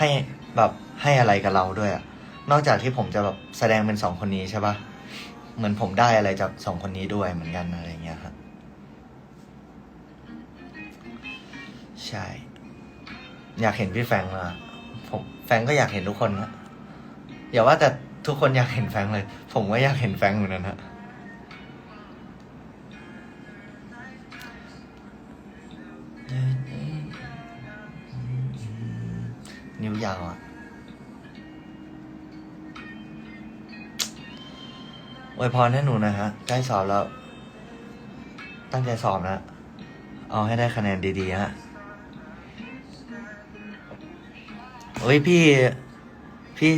ให้แบบให้อะไรกับเราด้วยอะนอกจากที่ผมจะแบบแสดงเป็นสองคนนี้ใช่ปะเหมือนผมได้อะไรจากสองคนนี้ด้วยเหมือนกันอะไรเงี้ยครับใช่ อยากเห็นพี่แฟงค์ละผมแฟงก็อยากเห็นทุกคนนะอย่าว่าแต่ทุกคนอยากเห็นแฟงเลย ผมก็อยากเห็นแฟงเหมือนกันฮะ นิ้วยาวอะอวยพรให้หนูนะฮะใกล้สอบแล้ว ตั้งใจสอบนะ เอาให้ได้คะแนนดีๆฮะโอ้ยพี่ พี่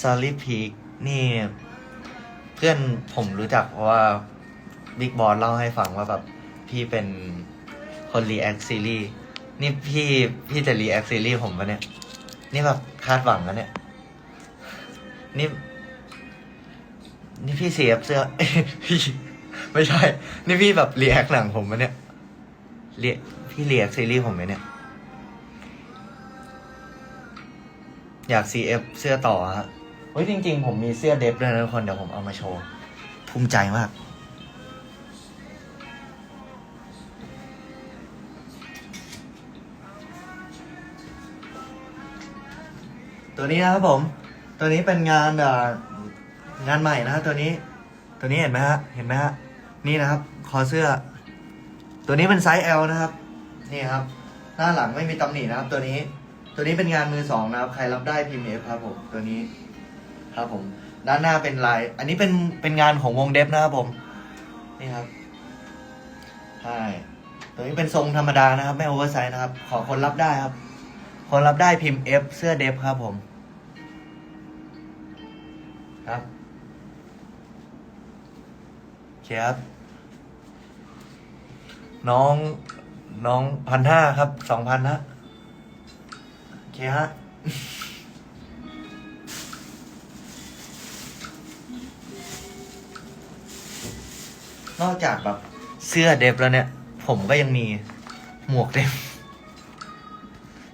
ซาลิพีกนี่ เพื่อนผมรู้จักเพราะว่าบิ๊กบอสเล่าให้ฟังว่าแบบพี่เป็นคนรีแอคซีรีส์นี่พี่พี่จะรีแอคซีรีส์ผมปะเนี่ย นี่แบบคาดหวังนะเนี่ย นี่ นี่พี่เสียบเสื้อพี่ไม่ใช่ นี่พี่แบบรีแอคหนังผมปะเนี่ยเรียพี่รีแอคซีรีส์ผมไหมเนี่ย อยาก CF เสื้อต่อฮะเฮ้ยจริง ๆ ผมมีเสื้อเดฟด้วยนะทุกคน เดี๋ยวผมเอามาโชว์ ภูมิใจมาก ตัวนี้นะครับผม ตัวนี้เป็นงานเอ่องานใหม่นะฮะตัวนี้ ตัวนี้เห็นไหมฮะเห็นไหมฮะนี่นะครับ คอเสื้อ ตัวนี้เป็นไซส์ L นะครับ นี่ครับ หน้าหลังไม่มีตำหนินะครับ ตัวนี้ ตัวนี้เป็นงานมือสองนะครับ ใครรับได้พิมพ์เอฟครับผมตัวนี้ครับผม ด้านหน้าเป็นลาย อันนี้เป็นเป็นงานของวงเดฟนะครับผม นี่ครับใช่ตัวนี้เป็นทรงธรรมดานะครับ ไม่โอเวอร์ไซส์นะครับ ขอคนรับได้ครับ คนรับได้พิมพ์ F เสื้อเดฟครับผม ครับเคครับน้อง น้องพันห้าครับ สองพันฮะโอเคฮะนอกจากแบบเสื้อเดฟแล้วเนี่ย ผมก็ยังมีหมวกเดฟ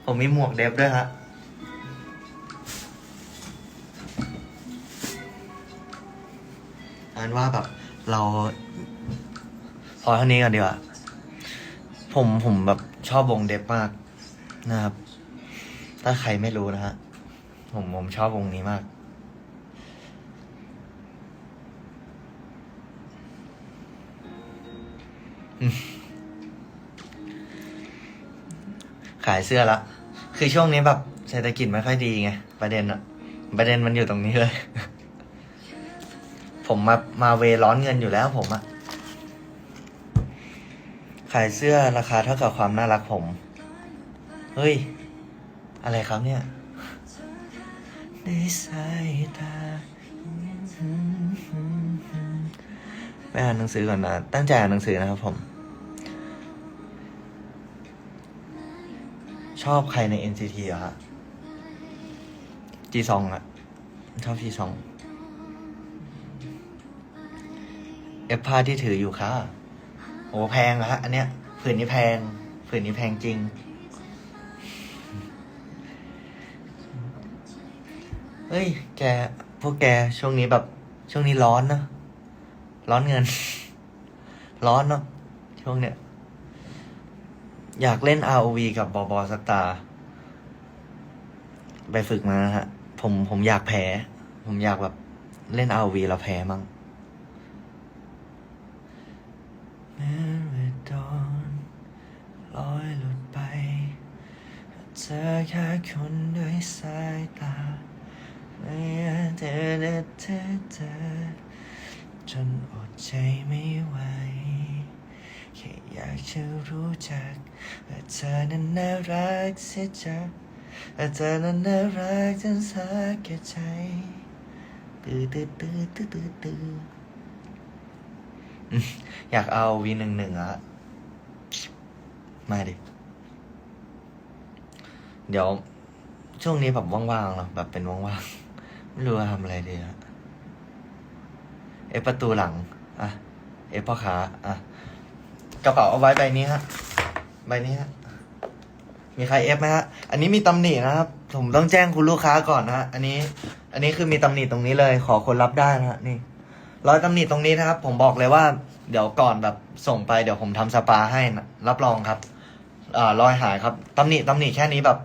ผมมีหมวกเดฟด้วยฮะ อันว่าแบบเราพอเท่านี้กันดีกว่า ผมผมแบบชอบวงเดฟมากนะครับ ถ้าใครไม่รู้นะฮะ ผมผมชอบวงนี้มาก ขายเสื้อละ คือช่วงนี้แบบเศรษฐกิจไม่ค่อยดีไง ประเด็นอะประเด็นมันอยู่ตรงนี้เลย ผมมามาเวร้อนเงินอยู่แล้วผมอะขายเสื้อราคาเท่ากับความน่ารักผม เฮ้ย อะไรครับเนี่ยในสายตาไปอ่านหนังสือก่อนนะ ตั้งใจอ่านหนังสือนะครับผม ชอบใครใน NCT อะฮะจีซองอะชอบจีซอง เอฟผ้าที่ถืออยู่ค่ะ โอ้แพงอะฮะอันเนี้ยผืนนี้แพงผืนนี้แพงจริง เฮ้ย แก พวกแกช่วงนี้แบบ ช่วงนี้ร้อนนะ ร้อนเงิน ร้อนเนาะ ช่วงเนี้ย อยากเล่น ROV กับบอบอสตาร์ไปฝึกมานะฮะ ผมผมอยากแพ้ ผมอยากแบบเล่น ROV แล้วแพ้มั่ง แม้เมื่อดอนลอยหลุดไปเจอแค่คนด้วยสายตาไม่อาจเธอเธอเธอเธอจนอดใจไม่ไหวแค่อยากจะรู้จักว่าเธอนั้นน่ารักเสียจังว่าเธอนั้นน่ารักจนสักแก่ใจตื้อตื้อตื้อตื้อตื้อ อยากเอาวีหนึ่งหนึ่งอะมาดิ เดี๋ยว ช่วงนี้แบบว่างๆเนาะแบบเป็นว่างๆ ไม่รู้จะทำอะไรดีอะเอฟประตูหลัง อะ เอฟพ่อขาอะ กระเป๋าเอาไว้ใบนี้ฮะ ใบนี้ฮะ มีใครเอฟไหมฮะ อันนี้มีตำหนินะครับ ผมต้องแจ้งคุณลูกค้าก่อนนะฮะ อันนี้ อันนี้คือมีตำหนิตรงนี้เลย ขอคนรับได้นะฮะ นี่ รอยตำหนิตรงนี้นะครับ ผมบอกเลยว่า เดี๋ยวก่อนแบบส่งไปเดี๋ยวผมทำสปาให้นะรับรองครับอ่ารอยหายครับตำหนิตำหนิแค่นี้แบบ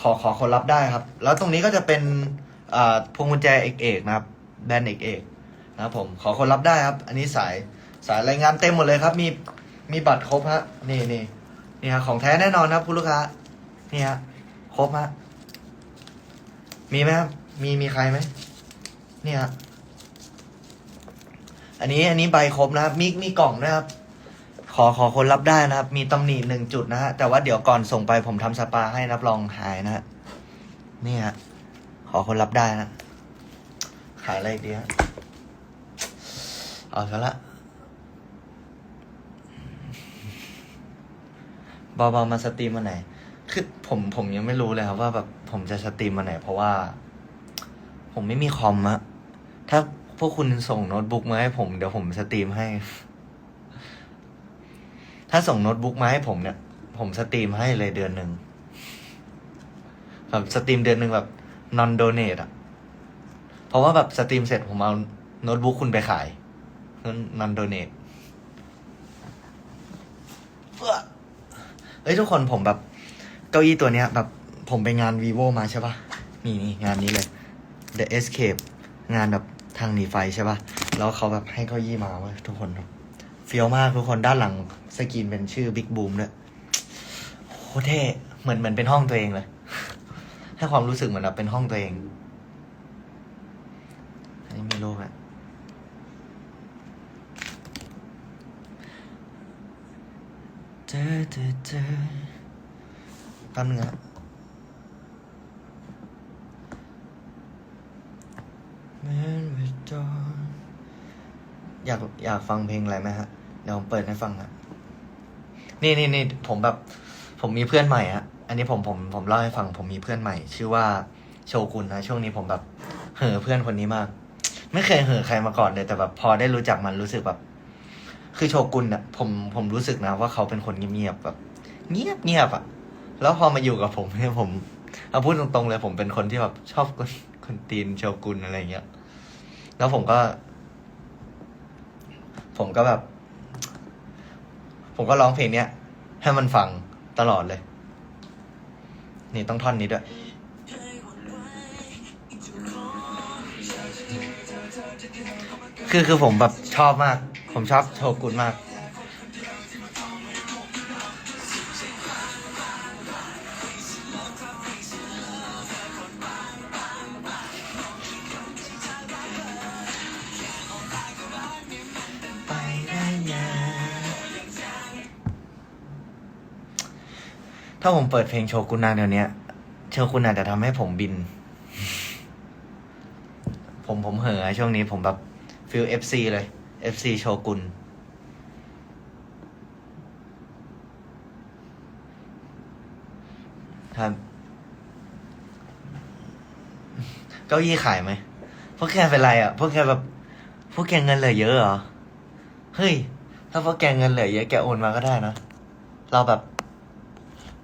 ขอขอคนรับได้ครับ แล้วตรงนี้ก็จะเป็นอ่าพวงกุญแจเอกเอกนะครับแบรนด์เอกเอกนะครับผมขอคนรับได้ครับ อันนี้สายสายรายงานเต็มหมดเลยครับ มีมีบัตรครบฮะนี่นี่นี่ฮะของแท้แน่นอนครับคุณลูกค้านี่ฮะครบฮะมีไหมครับมีมีใครไหมนี่ฮะ อันนี้อันนี้ใบครบนะครับ มีมีกล่องนะครับ ขอขอคนรับได้นะครับ มีตำหนิหนึ่งจุดนะฮะ แต่ว่าเดี๋ยวก่อนส่งไปผมทำสปาให้รับรองหายนะฮะ นี่ฮะ ขอคนรับได้นะ ขายอะไรดีฮะ เอาซะละเบาๆมาสตรีมมาไหน คือผมผมยังไม่รู้เลยครับว่าแบบผมจะสตรีมมาไหน เพราะว่า ผมไม่มีคอมอะถ้า พวกคุณส่งโน้ตบุ๊กมาให้ผม เดี๋ยวผมสตรีมให้ ถ้าส่งโน้ตบุ๊กมาให้ผมเนี่ย ผมสตรีมให้เลยเดือนหนึ่งแบบสตรีมเดือนหนึ่งแบบ non donate อะเพราะว่าแบบสตรีมเสร็จผมเอาโน้ตบุ๊กคุณไปขาย non donate เอ้ยทุกคนผมแบบ เก้าอี้ตัวเนี้ย แบบผมไปงาน vivo มาใช่ปะนี่นี่งานนี้เลย the escape งานแบบ ทางหนีไฟใช่ปะแล้วเขาแบบให้เก้าอี้มาเว้ยทุกคนเฟี้ยวมากทุกคนด้านหลังสกรีนเป็นชื่อ Big Boom ด้วยโคตรเท่เหมือนเหมือนเป็นห้องตัวเองเลย ให้ความรู้สึกเหมือนแบบเป็นห้องตัวเองอันนี้มีรูปอะเจอเจอเจอแป๊บนึงอะเหมือน เวทออยากอยากฟังเพลงอะไรไหมฮะเดี๋ยวผมเปิดให้ฟังอะนี่นี่นี่ผมแบบ ผมมีเพื่อนใหม่ฮะอันนี้ผมผมผมเล่าให้ฟัง ผมมีเพื่อนใหม่ ชื่อว่าโชกุนนะช่วงนี้ผมแบบ เห่อเพื่อนคนนี้มาก ไม่เคยเห่อใครมาก่อนเลยแต่แบบพอได้รู้จักมันรู้สึกแบบ คือโชกุนอะผมผมรู้สึกนะว่าเขาเป็นคนเงียบๆแบบ เงียบเงียบอะแล้วพอมาอยู่กับผมเนี่ยผมเอาพูดตรงๆเลยผมเป็นคนที่แบบชอบคนคนตีนโชกุนอะไรเงี้ย แล้วผมก็ ผมก็แบบ ผมก็ร้องเพลงเนี้ย ให้มันฟังตลอดเลย นี่ต้องท่อนนี้ด้วย คือคือผมแบบชอบมาก ผมชอบโชกุนมาก ถ้าผมเปิดเพลงโชกุนนานเดี๋ยวนี้โชกุนอาจจะทำให้ผมบิน ผมผมเห่อช่วงนี้ผมแบบฟิลเอฟซีเลยเอฟซีโชกุนครับเก้าอี้ขายไหมพวกแกเป็นไรอะ พวกแกแบบ พวกแกเงินเหลือเยอะเหรอ เฮ้ย ถ้าพวกแกเงินเหลือเยอะแกโอนมาก็ได้นะ เราแบบ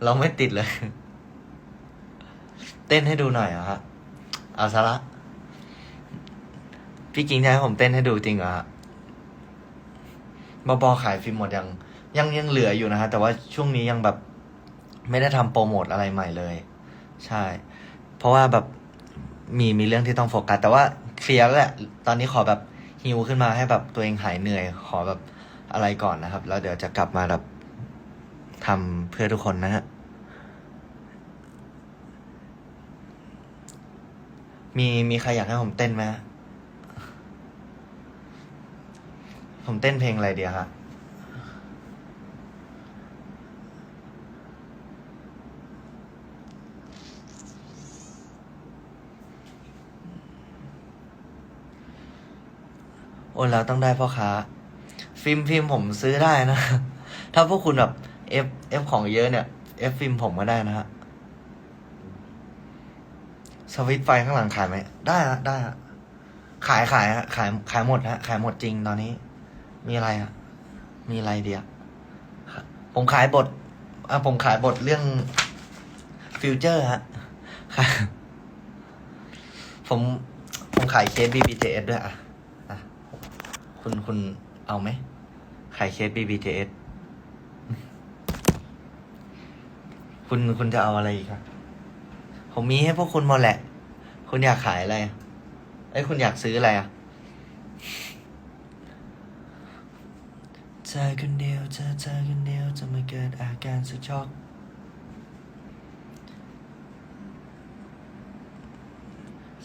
เราไม่ติดเลย เต้นให้ดูหน่อยเหรอะฮะเอาซะละพี่กิงจะให้ผมเต้นให้ดูจริงเหรอฮะบอบอขายฟิล์มหมดยัง ยังยังเหลืออยู่นะฮะ แต่ว่าช่วงนี้ยังแบบไม่ได้ทำโปรโมทอะไรใหม่เลย ใช่ เพราะว่าแบบมีมีเรื่องที่ต้องโฟกัสแต่ว่าเคลียร์แล้วแหละ ตอนนี้ขอแบบฮิวขึ้นมาให้แบบตัวเองหายเหนื่อย ขอแบบอะไรก่อนนะครับ แล้วเดี๋ยวจะกลับมาแบบทำเพื่อทุกคนนะฮะ มีมีใครอยากให้ผมเต้นไหมผมเต้นเพลงอะไรเดียวฮะโอนแล้วต้องได้พ่อค้า ฟิล์มฟิล์มผมซื้อได้นะ ถ้าพวกคุณแบบเอฟเอฟของเยอะเนี่ยเอฟฟิล์มผมก็ได้นะฮะ สวิตไฟข้างหลังขายไหม ได้ฮะได้ฮะขายขายฮะขายขายหมดฮะ ขายหมดจริงตอนนี้ มีอะไรฮะ มีอะไรเดียวผมขายบทอะผมขายบทเรื่องฟิวเจอร์ฮะ ผมผมขายเคส BBJS ด้วยอะอะ คุณคุณเอาไหม ขายเคส BBJS คุณคุณจะเอาอะไรอีกครับ ผมมีให้พวกคุณหมดแหละ คุณอยากขายอะไรอะเอ้ยคุณอยากซื้ออะไรอะเธอคนเดียวเธอเธอคนเดียวจะมาเกิดอาการสะช็อก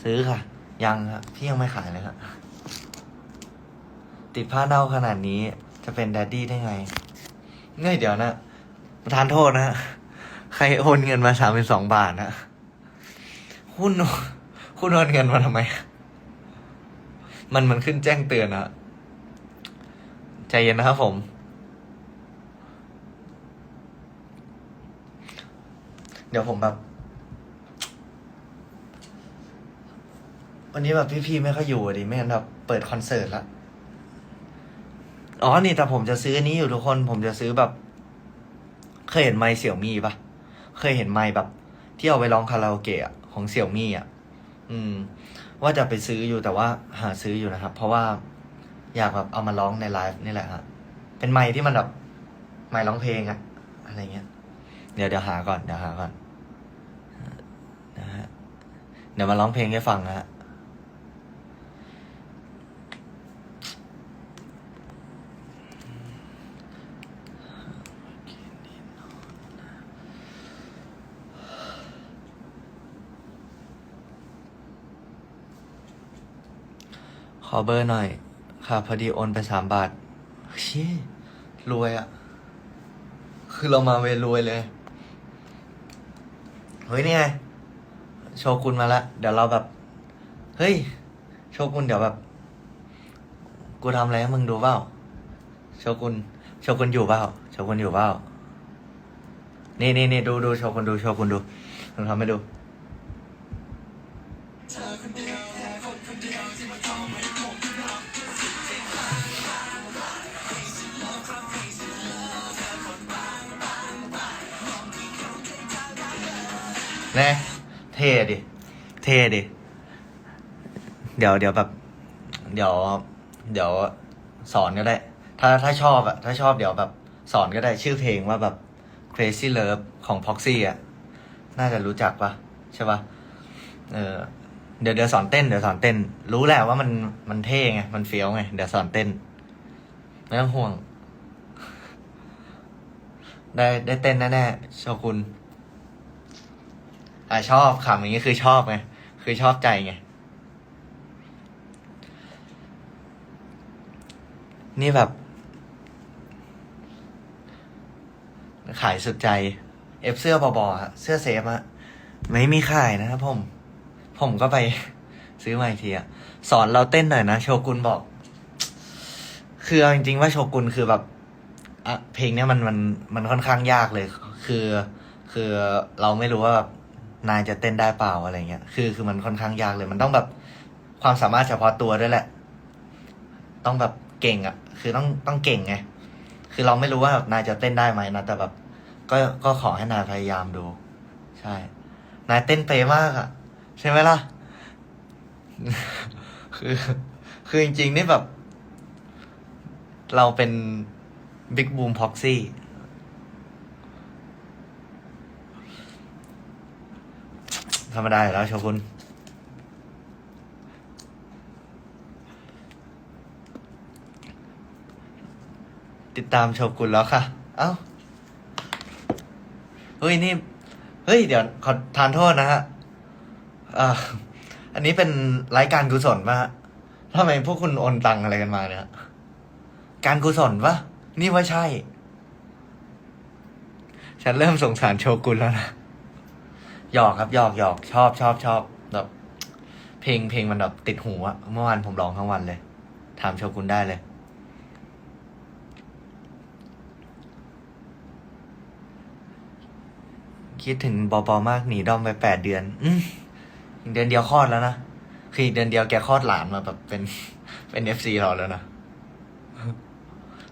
ซื้อค่ะ ยังครับพี่ยังไม่ขายเลยครับติดผ้าเน่าขนาดนี้จะเป็นแดดดี้ได้ไงเงยเดี๋ยวนะประธานโทษนะ ใครโอนเงินมาสามเป็นสองบาทนะ คุณคุณโอนเงินมาทำไม มันมันขึ้นแจ้งเตือนอะใจเย็นนะครับผม เดี๋ยวผมแบบ วันนี้แบบพี่ๆไม่ค่อยอยู่ดิไม่งั้นแบบเปิดคอนเสิร์ตละอ๋อ นี่แต่ผมจะซื้ออันนี้อยู่ทุกคน ผมจะซื้อแบบ เคยเห็นไมค์เสี่ยวมี่ปะเคยเห็นไมค์แบบ ที่เอาไปร้องคาราโอเกะอะ ของเสี่ยวมี่อะ อืม ว่าจะไปซื้ออยู่แต่ว่าหาซื้ออยู่นะครับ เพราะว่าอยากแบบเอามาร้องในไลฟ์นี่แหละฮะเป็นไม้ที่มันแบบไม้ร้องเพลงอะอะไรเงี้ย เดี๋ยวเดี๋ยวหาก่อนเดี๋ยวหาก่อนนะฮะเดี๋ยวมาร้องเพลงให้ฟังนะฮะ ขอเบอร์หน่อย ค่ะพอดีโอนไปสามบาทชี้รวยอะคือเรามาเวรวยเลย เฮ้ยนี่ไง โชกุนมาล้วเดี๋ยวเราแบบ เฮ้ย โชกุนเดี๋ยวแบบ กูทำอะไรให้มึงดูเปล่า โชกุน โชกุนอยู่เปล่า โชกุนอยู่เปล่า นี่นี่นี่ดูดูโชกุนดูโชกุนดูลองทำให้ดู น่เท่ดิ เท่ดิ เดี๋ยวเดี๋ยวแบบ เดี๋ยว เดี๋ยวสอนก็ได้ ถ้าถ้าชอบอะถ้าชอบเดี๋ยวแบบ สอนก็ได้ชื่อเพลงว่าแบบ crazy love ของ Proxy อะน่าจะรู้จักปะใช่ปะเออเดี๋ยวเดี๋ยวสอนเต้นเดี๋ยวสอนเต้น รู้แหละว่ามันมันเท่ไง มันเฟี้ยวไง เดี๋ยวสอนเต้นไม่ต้องห่วง ได้ได้เต้นแน่ๆโชกุน อะชอบคำอย่างนี้คือชอบไงคือชอบใจไงนี่แบบ ขายสุดใจเอฟเสื้อบอบอเสื้อเซฟอะไม่มีขายนะครับผม ผมก็ไปซื้อมาอีกทีอะสอนเราเต้นหน่อยนะโชกุนบอก คืออจริงๆว่าโชกุนคือแบบอะเพลงเนี้ยมันมันมันค่อนข้างยากเลย คือ คือเราไม่รู้ว่าแบบ นายจะเต้นได้เปล่าอะไรเงี้ย คือคือมันค่อนข้างยากเลย มันต้องแบบความสามารถเฉพาะตัวด้วยแหละ ต้องแบบเก่งอะ่ะ คือต้องต้องเก่งไง คือเราไม่รู้ว่าแบบนายจะเต้นได้ไหมนะ แต่แบบ ก็ก็ขอให้นายพยายามดู ใช่ นายเต้นเป๊ะมากอะ่ะ ใช่ไหมล่ะ คือ คือจริงๆนี่แบบ เราเป็นบิ๊กบูมพ็อกซี่ ธรรมดาอยู่แล้วโชกุนติดตามโชกุนแล้วค่ะ เอ้า เฮ้ยนี่ เฮ้ย เดี๋ยวขอทานโทษนะฮะอันนี้เป็นรายการกุศลปะทำไมพวกคุณโอนตังอะไรกันมาเนี่ย การกุศลปะนี่ว่าใช่ ฉันเริ่มสงสารโชกุนแล้วนะ หยอกครับหยอกหยอกชอบชอบชอบแบบเพลงเพลงมันแบบติดหูอะเมื่อวานผมร้องทั้งวันเลย ถามโชกุนได้เลย คิดถึงปอปอมากหนีด้อมไปแปดเดือน อือีกเดือนเดียวคลอดแล้วนะ คืออีกเดือนเดียวแกคลอดหลานมาแบบเป็นเป็นเอฟซีเราแล้วนะ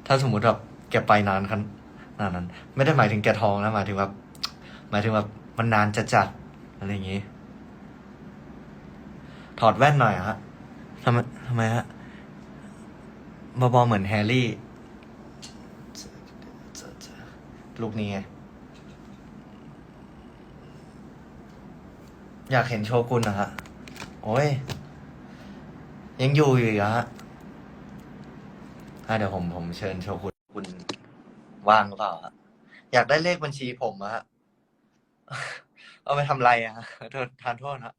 ถ้าสมมุติแบบแกไปนานขนาดนั้น ไม่ได้หมายถึงแกท้องนะหมายถึงแบบหมายถึงแบบ มันนานจะจัดอะไรอย่างงี้ ถอดแว่นหน่อยฮะทำไมทำไมฮะบอบอเหมือนแฮร์รี่ลูกนี้ไงอยากเห็นโชกุนนะฮะ โอ้ย ยังอยู่อยู่อีกฮะอะเดี๋ยวผมผมเชิญโชกุนคุณว่างหรือเปล่าฮะ อยากได้เลขบัญชีผมอะฮะ เอาไปทำไรอะฮะโทษทานโทษฮะ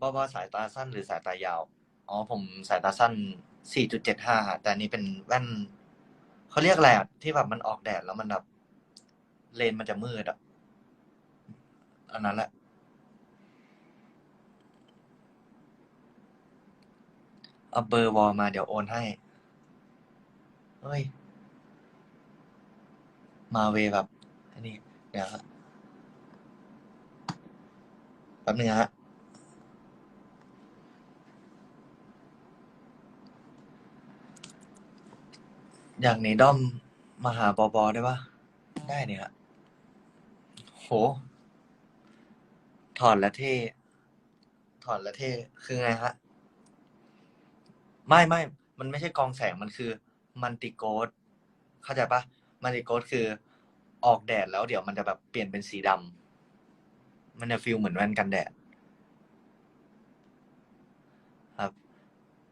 บอบอสายตาสั้นหรือสายตายาว อ๋อ ผมสายตาสั้น 4.75ฮะแต่อันนี้เป็นแว่นเขาเรียกอะไรอะที่แบบมันออกแดดแล้วมันแบบเลนมันจะมืดอะอันนั้นแหละ เอาเบอร์วอลมาเดี๋ยวโอนให้ เฮ้ย มาเวแบบ อันนี้ เดี๋ยวฮะแป๊บนึงฮะอย่างนี้ด้อมมาหาบอบอได้ปะได้เนี่ยฮะโห ถอดล้วเท่ถอดล้วเท่คือไงฮะ ไม่ไม่มันไม่ใช่กองแสงมันคือมันติโกดเข้าใจปะมันติโกดคือออกแดดแล้วเดี๋ยวมันจะแบบเปลี่ยนเป็นสีดำ มันจะฟีลเหมือนแว่นกันแดด ครับ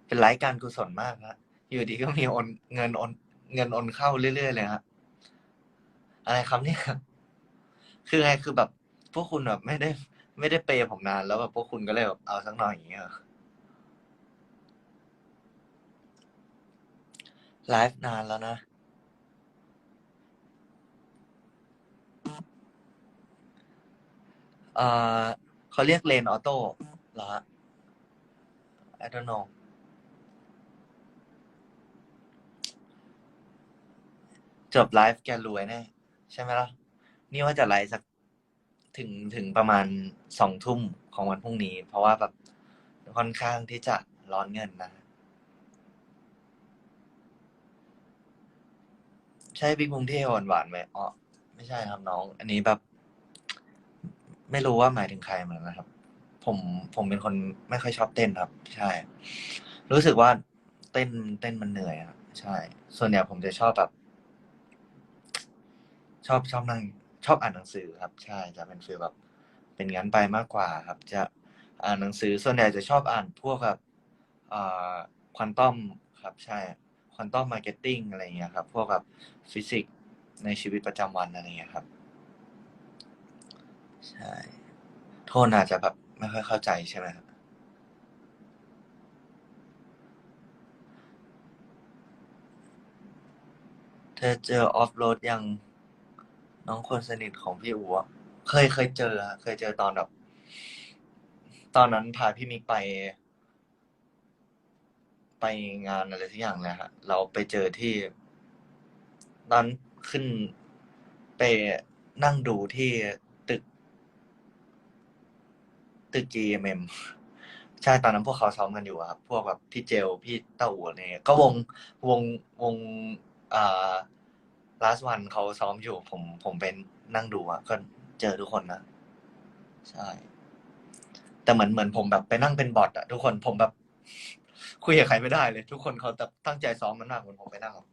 เป็นไลฟ์การกุศลมากฮะอยู่ดีก็มีโอนเงินโอนเงินโอนเข้าเรื่อยๆเลยฮะอะไรครับเนี่ยคือไงคือแบบ พวกคุณแบบไม่ได้ ไม่ได้เปย์ผมนานแล้วแบบพวกคุณก็เลยแบบเอาสักหน่อยอย่างเงี้ยหรอไลฟ์นานแล้วนะ เออเขาเรียกเลนออโต้เหรอฮะ I don't know จบไลฟ์แกรวยแน่ใช่ไหมล่ะ นี่ว่าจะไลฟ์สักถึงถึงประมาณสองทุ่มของวันพรุ่งนี้ เพราะว่าแบบค่อนข้างที่จะร้อนเงินนะ ใช่บิ๊กบุงที่หวานหวานไหมอ๋อไม่ใช่ครับน้อง อันนี้แบบ ไม่รู้ว่าหมายถึงใครเหมือนกันะครับ ผมผมเป็นคนไม่ค่อยชอบเต้นครับ ใช่ รู้สึกว่าเต้นเต้นมันเหนื่อยอะใช่ ส่วนใหญ่ผมจะชอบแบบ ชอบชอบนั่งชอบอ่านหนังสือครับ ใช่ จะเป็นฟีลแบบ เป็นงั้นไปมากกว่าครับ จะอ่านหนังสือ ส่วนใหญ่จะชอบอ่านพวกแบบควอนตัมครับ ใช่ควอนตัมมาร์เก็ตติ้งอะไรเงี้ยครับ พวกแบบฟิสิกส์ในชีวิตประจำวันอะไรเงี้ยครับ ใช่ โทษอาจจะแบบไม่ค่อยเข้าใจใช่ไหมครับ เธอเจอออฟโรดยังน้องคนสนิทของพี่อู๋อะเคยเคยเจอฮะเคยเจอตอนแบบ ตอนนั้นพาพี่มิกไป ไปงานอะไรสักอย่างเลยฮะ เราไปเจอที่ตอนขึ้นไปนั่งดูที่ ตึก GMM ใช่ตอนนั้นพวกเขาซ้อมกันอยู่ครับ พวกแบบพี่เจลพี่เต้าอู๋อะไรเงี้ยก็วงวงวงอ่า last one เขาซ้อมอยู่ ผมผมไปนั่งดูอะก็เจอทุกคนนะ ใช่ แต่เหมือนเหมือนผมแบบไปนั่งเป็นบอทอะทุกคนผมแบบ คุยกับใครไม่ได้เลย ทุกคนเขาแบบตั้งใจซ้อมมันมากเหมือนผมไปนั่งอะ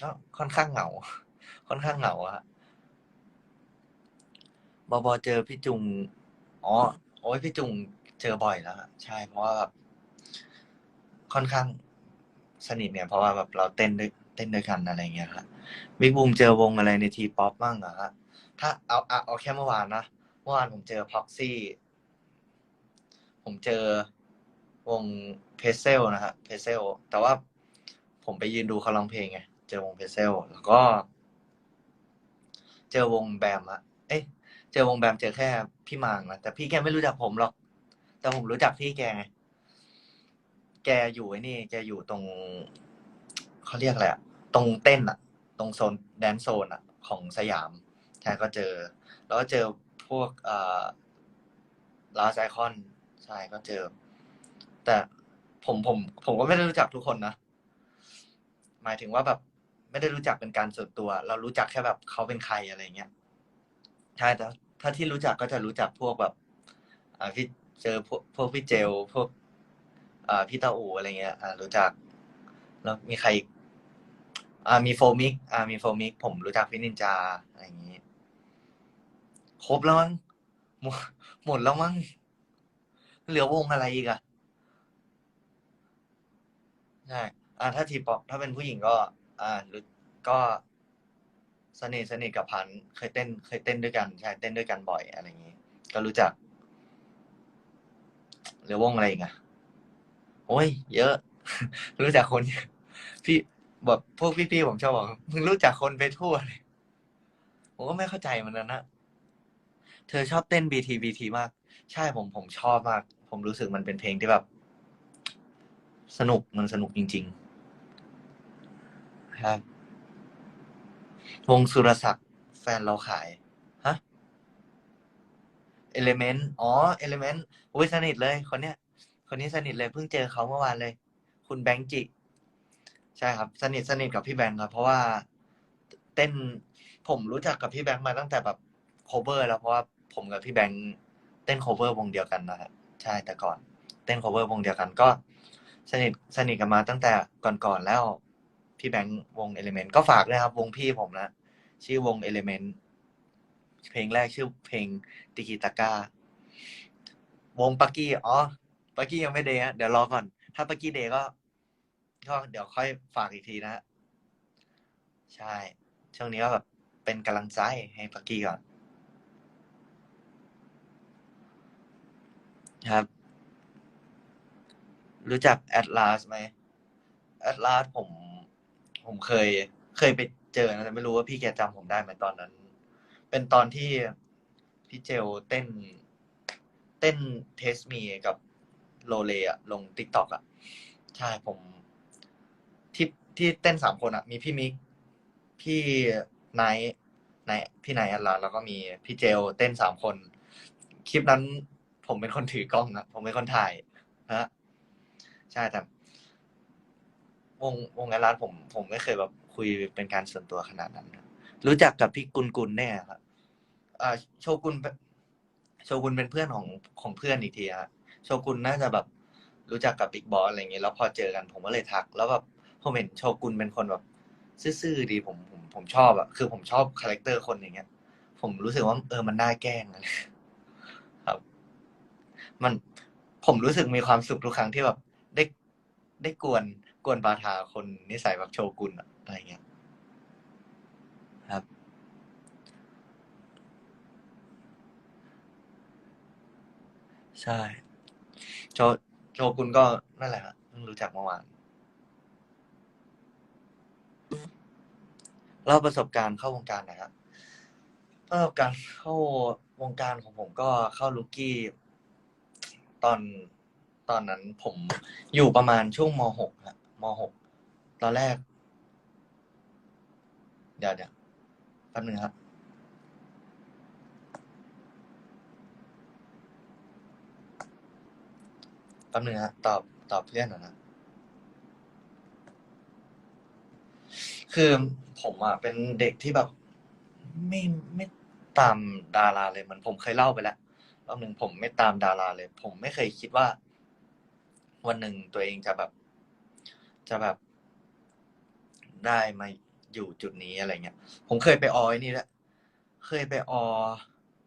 ก็ค่อนข้างเหงา ค่อนข้างเหงาอะ บอบอเจอพี่จุง อ๋อ โอ้ยพี่จุงเจอบ่อยแล้วฮะใช่ เพราะว่าแบบค่อนข้างสนิทเนี่ย เพราะว่าแบบเราเต้นด้วยเต้นด้วยกันอะไรเงี้ยครับบิ๊กบูมเจอวงอะไรในทีป๊อปบ้างเหรอฮะถ้าเอาเอาเอาแค่เมื่อวานนะเมื่อวานผมเจอพ็อกซี่ผมเจอวงเพเซลนะฮะเพเซลแต่ว่าผมไปยืนดูเขาร้องเพลงไง เจอวงเพเซลแล้วก็ เจอวงแบมอะ เจอวงแบมเจอแค่พี่มางนะแต่พี่แกไม่รู้จักผมหรอก แต่ผมรู้จักพี่แกไงแกอยู่ไอ้นี่ แกอยู่ตรงเขาเรียกอะไรอะตรงเต้นอะตรงโซนแดนโซนอะของสยามใช่ก็เจอ แล้วก็เจอพวกเอ่อลาไอคอนใช่ก็เจอ แต่ผมผม ผมก็ไม่ได้รู้จักทุกคนนะหมายถึงว่าแบบ ไม่ได้รู้จักเป็นการส่วนตัว เรารู้จักแค่แบบเขาเป็นใครอะไรเงี้ยใช่แต่ ถ้าที่รู้จักก็จะรู้จักพวกแบบอ่าพี่เจอพวกพวกพี่เจลพวกอ่าพี่เต้าอูอะไรเงี้ย อ่า รู้จัก แล้วมีใครอีกอ่ามีโฟมิก อ่า มีโฟมิก ผมรู้จักพี่นินจาอะไรอย่างงี้ ครบแล้วมั้งหมดหมดแล้วมั้งเหลือวงอะไรอีกอะใช่อ่าถ้าทีป๊อปถ้าเป็นผู้หญิงก็ อ่าหรือก็ สนิทสนิทกับพันธุ์เคยเต้น เคยเต้นด้วยกันใช่เต้นด้วยกันบ่อยอะไรอย่างงี้ ก็รู้จัก หรือวงอะไรอีกอะโอ้ย เยอะ รู้จักคน พี่แบบพวกพี่ๆผมชอบบอกมึงรู้จักคนไปทั่วเลยผมก็ไม่เข้าใจเหมันนั้นนะเธอชอบเต้น BT BT มาก ใช่ผมผมชอบมาก ผมรู้สึกมันเป็นเพลงที่แบบ สนุกมันสนุกจริง ๆ ครับ วงสุรศักดิ์แฟนเราขาย ฮะ Element อ๋อ Element โอ้ยสนิทเลยคนเนี้ย คนนี้สนิทเลยเพิ่งเจอเขาเมื่อวานเลย คุณแบงค์จิ ใช่ครับ สนิทสนิทกับพี่แบงค์ครับ เพราะว่าเต้นผมรู้จักกับพี่แบงค์มาตั้งแต่แบบ cover แล้วเพราะว่าผมกับพี่แบงค์เต้น cover วงเดียวกันนะครับใช่แต่ก่อน เต้น cover วงเดียวกันก็ สนิทสนิทกันมาตั้งแต่ก่อนๆแล้ว พี่แบงค์วง Element ก็ฝากด้วยครับวงพี่ผมนะชื่อวง Element เพลงแรกชื่อเพลงติกิตาก้าวงปักกี้อ๋อปักกี้ยังไม่เดย์ฮะเดี๋ยวรอก่อน ถ้าปักกี้เดย์ก็ก็เดี๋ยวค่อยฝากอีกทีนะฮะใช่ ช่วงนี้ก็แบบเป็นกำลังใจให้ปักกี้ก่อนครับ รู้จัก Atlas ไหม Atlas ผม ผมเคย เคยไปเจอนะแต่ไม่รู้ว่าพี่แกจำผมได้ไหมตอนนั้น เป็นตอนที่พี่เจลเต้น เต้นเทสมีกับโลเลอะลงติ๊กต็อกอะใช่ผม ที่ที่เต้นสามคนอะมีพี่มิก พี่ไนท์ไนท์พี่ไนท์อัลลาแล้วก็มีพี่เจลเต้นสามคน คลิปนั้น ผมเป็นคนถือกล้องนะผมเป็นคนถ่ายนะใช่แต่ วงวงแอดลาสผมผมไม่เคยแบบคุยเป็นการส่วนตัวขนาดนั้นครับรู้จักกับพี่กุลกุลแน่ครับอ่าโชกุนโชกุนเป็นเพื่อนของของเพื่อนอีกทีฮะโชกุนน่าจะแบบรู้จักกับบิ๊กบอสอะไรเงี้ยแล้วพอเจอกันผมก็เลยทัก แล้วแบบผมเห็นโชกุนเป็นคนแบบซื่อๆดีผมผมผมชอบอะคือผมชอบคาแรคเตอร์คนอย่างเงี้ย ผมรู้สึกว่าเออมันน่าแกล้งอะครับ มันผมรู้สึกมีความสุขทุกครั้งที่แบบได้ได้กวน กวนปาทาคนนิสัยแบบโชกุนอะอะไรเงี้ยครับ ใช่ โชโชกุนก็นั่นแหละครับเพิ่งรู้จักเมื่อวานเล่าประสบการณ์เข้าวงการนะครับประสบการณ์เข้าวงการของผมก็เข้าลูกี้ตอนตอนนั้นผมอยู่ประมาณช่วงมหกฮะ มหกตอนแรก เดี๋ยวเดี๋ยวแป๊บนึงครับแป๊บนึงฮะตอบตอบเพื่อนหน่อยนะ คือผมอะเป็นเด็กที่แบบ ไม่ไม่ตามดาราเลยเหมือนผมเคยเล่าไปแล้วรอบหนึ่งผมไม่ตามดาราเลย ผมไม่เคยคิดว่า วันหนึ่งตัวเองจะแบบ จะแบบ ได้มาอยู่จุดนี้อะไรเงี้ย ผมเคยไปออยนี่แหละเคยไปออ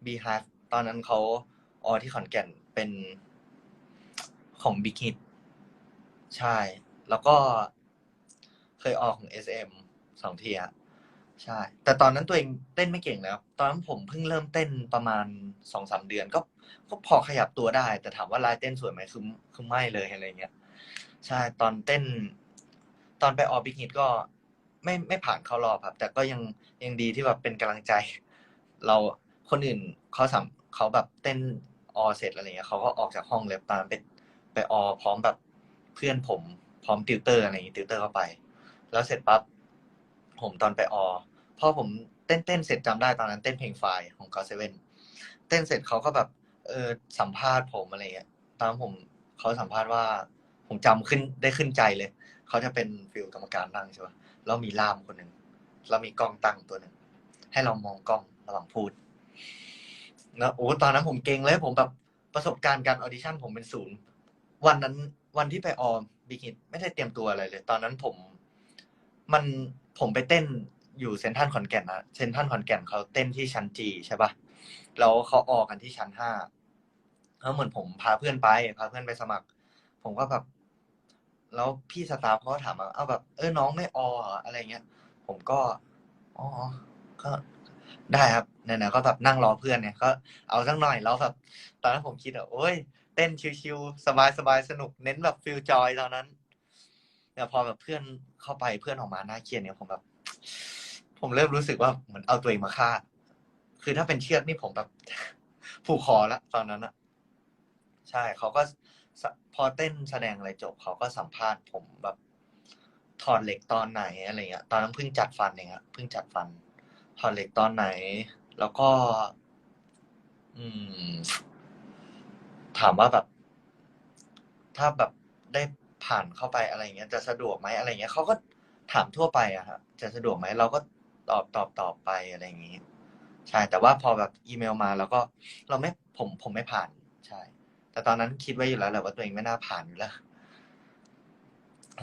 บีฮัทตอนนั้นเขาออที่ขอนแก่นเป็นของบิ๊กฮิตใช่ แล้วก็เคยออกของ SM สองทีอะใช่ แต่ตอนนั้นตัวเองเต้นไม่เก่งแล้วตอนนั้นผมเพิ่งเริ่มเต้นประมาณสองสามเดือน ก็ก็พอขยับตัวได้ แต่ถามว่าลายเต้นสวยไหมคือคือไม่เลยอะไรเงี้ย ใช่ ตอนเต้น ตอนไปออบิ๊กฮิตก็ไม่ไม่ผ่านเข้ารอบครับ แต่ก็ยังยังดีที่แบบเป็นกำลังใจ เราคนอื่นเขาสัมเขาแบบเต้นออเสร็จอะไรเงี้ยเขาก็ออกจากห้องเลยตามไปไปออพร้อมแบบเพื่อนผมพร้อมติวเตอร์อะไรอย่างงี้ติวเตอร์เข้าไป แล้วเสร็จปั๊บผมตอนไปออพอผมเต้นเต้นเสร็จจำได้ตอนนั้นเต้นเพลงไฟของก็เซเว่นเต้นเสร็จเขาก็แบบ เออสัมภาษณ์ผมอะไรเงี้ยตอนนั้นผมเขาสัมภาษณ์ว่า ผมจำขึ้นได้ขึ้นใจเลย เขาจะเป็นฟิลกรรมการนั่งใช่ปะแล้วมีล่ามคนหนึ่งแล้วมีกล้องตั้งตัวหนึ่งให้เรามองกล้องระหว่างพูดแล้วโอ้ตอนนั้นผมเก่งเลยผมแบบประสบการณ์การออดิชั่นผมเป็นศูนย์วันนั้นวันที่ไปออมบิ๊กฮิตไม่ได้เตรียมตัวอะไรเลย ตอนนั้นผม มันผมไปเต้นอยู่เซนทรัลขอนแก่นนะเซนทรัลขอนแก่นเขาเต้นที่ชั้นจีใช่ปะแล้วเขาออกกันที่ชั้นห้าแล้วเหมือนผมพาเพื่อนไป พาเพื่อนไปสมัคร ผมก็แบบ แล้วพี่สตาฟเขาก็ถามมาเอาแบบ เออน้องไม่ออเหรออะไรเงี้ย ผมก็อ๋อก็ได้ครับไหนๆก็แบบนั่งรอเพื่อนเนี่ยก็เอาสักหน่อยแล้วแบบตอนนั้นผมคิดว่าโอ้ยเต้นชิวๆสบายๆสนุกเน้นแบบฟิลจอยตอนนั้นแต่พอแบบเพื่อนเข้าไปเพื่อนออกมาหน้าเครียดเนี่ยผมแบบ ผมเริ่มรู้สึกว่าเหมือนเอาตัวเองมาฆ่า คือถ้าเป็นเชือกนี่ผมแบบผูกคอแล้วตอนนั้นอะใช่เขาก็ พอเต้นแสดงอะไรจบเขาก็สัมภาษณ์ผมแบบถอดเหล็กตอนไหนอะไรเงี้ย ตอนนั้นเพิ่งจัดฟันเองอะเพิ่งจัดฟัน ถอดเหล็กตอนไหน แล้วก็ อืม ถามว่าแบบ ถ้าแบบได้ผ่านเข้าไปอะไรเงี้ย จะสะดวกไหมอะไรเงี้ยเขาก็ถามทั่วไปอะฮะจะสะดวกไหมเราก็ตอบตอบตอบไปอะไรอย่างงี้ ใช่ แต่ว่าพอแบบอีเมลมา แล้วก็เราไม่ผมผมไม่ผ่าน ใช่ แต่ตอนนั้นคิดไว้อยู่แล้วแหละว่าตัวเองไม่น่าผ่านอยู่แล้ว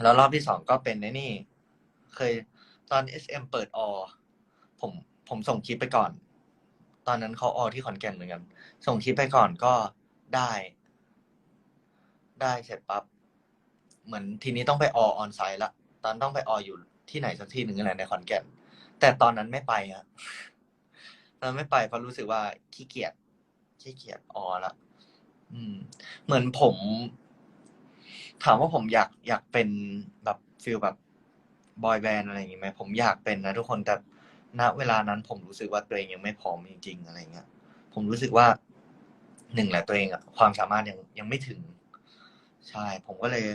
แล้วรอบที่สองก็เป็นในนี่ เคยตอน SM เอ็มเปิดออผมผมส่งคลิปไปก่อน ตอนนั้นเขาออที่ขอนแก่นเหมือนกัน ส่งคลิปไปก่อนก็ได้ ได้เสร็จปั๊บ เหมือนทีนี้ต้องไปอออนไซต์ละ ตอนต้องไปอออยู่ที่ไหนสักที่หนึ่งนั่นแหละในขอนแก่น แต่ตอนนั้นไม่ไปอะตอนไม่ไปเพราะรู้สึกว่าขี้เกียจ ขี้เกียจออละ อืม เหมือนผม ถามว่าผมอยากอยากเป็นแบบฟิลแบบบอยแบนด์อะไรอย่างงี้ไหมผมอยากเป็นนะทุกคนแต่ณเวลานั้นผมรู้สึกว่าตัวเองยังไม่พร้อมจริง ๆ อะไรเงี้ย ผมรู้สึกว่าหนึ่งแหละตัวเองอะความสามารถยังยังไม่ถึง ใช่ ผมก็เลย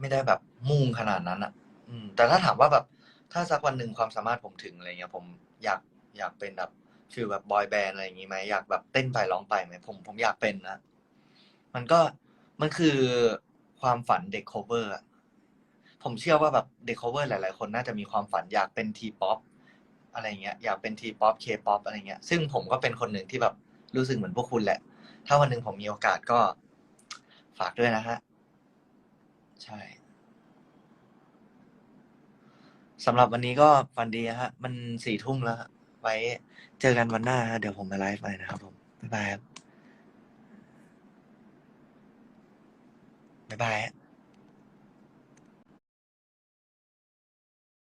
ไม่ได้แบบมุ่งขนาดนั้นอะอืม แต่ถ้าถามว่าแบบ ถ้าสักวันหนึ่งความสามารถผมถึงอะไรเงี้ย ผมอยากอยากเป็นแบบ ฟิลแบบบอยแบนด์อะไรอย่างงี้ไหมอยากแบบเต้นไปร้องไปไหมผมผมอยากเป็นนะมันก็มันคือความฝันเด็ก cover อะผมเชื่อว่าแบบเด็ก cover หลาย ๆ คนน่าจะมีความฝันอยากเป็นทีป๊อปอะไรเงี้ยอยากเป็นทีป๊อปเคป๊อปอะไรเงี้ย ซึ่งผมก็เป็นคนหนึ่งที่แบบรู้สึกเหมือนพวกคุณแหละ ถ้าวันหนึ่งผมมีโอกาสก็ฝากด้วยนะฮะ ใช่สำหรับวันนี้ก็ฝันดีฮะ มันสี่ทุ่มแล้ว ไว้ เจอกันวันหน้าฮะเดี๋ยวผมมาไลฟ์ไปนะครับผม บ๊ายบายครับ บ๊ายบาย